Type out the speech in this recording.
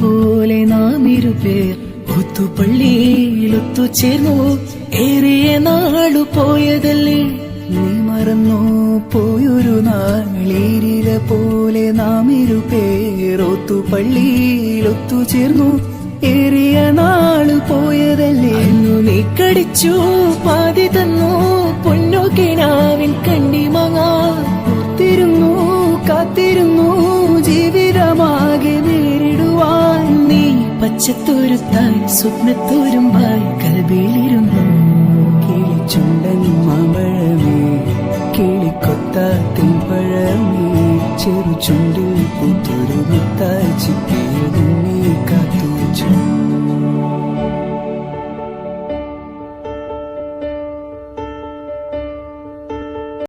പോലെ നാം ഇരുപേർ ഒത്തുപള്ളിയിൽ ഒത്തുചേർന്നു ഏറിയ നാളു പോയതല്ലേ? നീ മറന്നു. പോയൊരു നാളിരില പോലെ നാം ഇരുപേർ ഒത്തുപള്ളിയിൽ ഒത്തുചേർന്നു ഏറിയ നാളു പോയതല്ലേ? നീ കടിച്ചു പാതി തന്നു. പൊന്നു കിണാവിൻ പച്ചത്തോരുത്തായി സ്വപ്നത്തോരുമ്പായി കൽബിയിലിരുന്നു കിളിച്ചുണ്ടൻ മാമ്പഴമേ കിളിക്കൊത്ത തെമ്പഴമേ ചെറു ചുണ്ടിൽ പുത്തൊരു മുത്തായി ചിപ്പി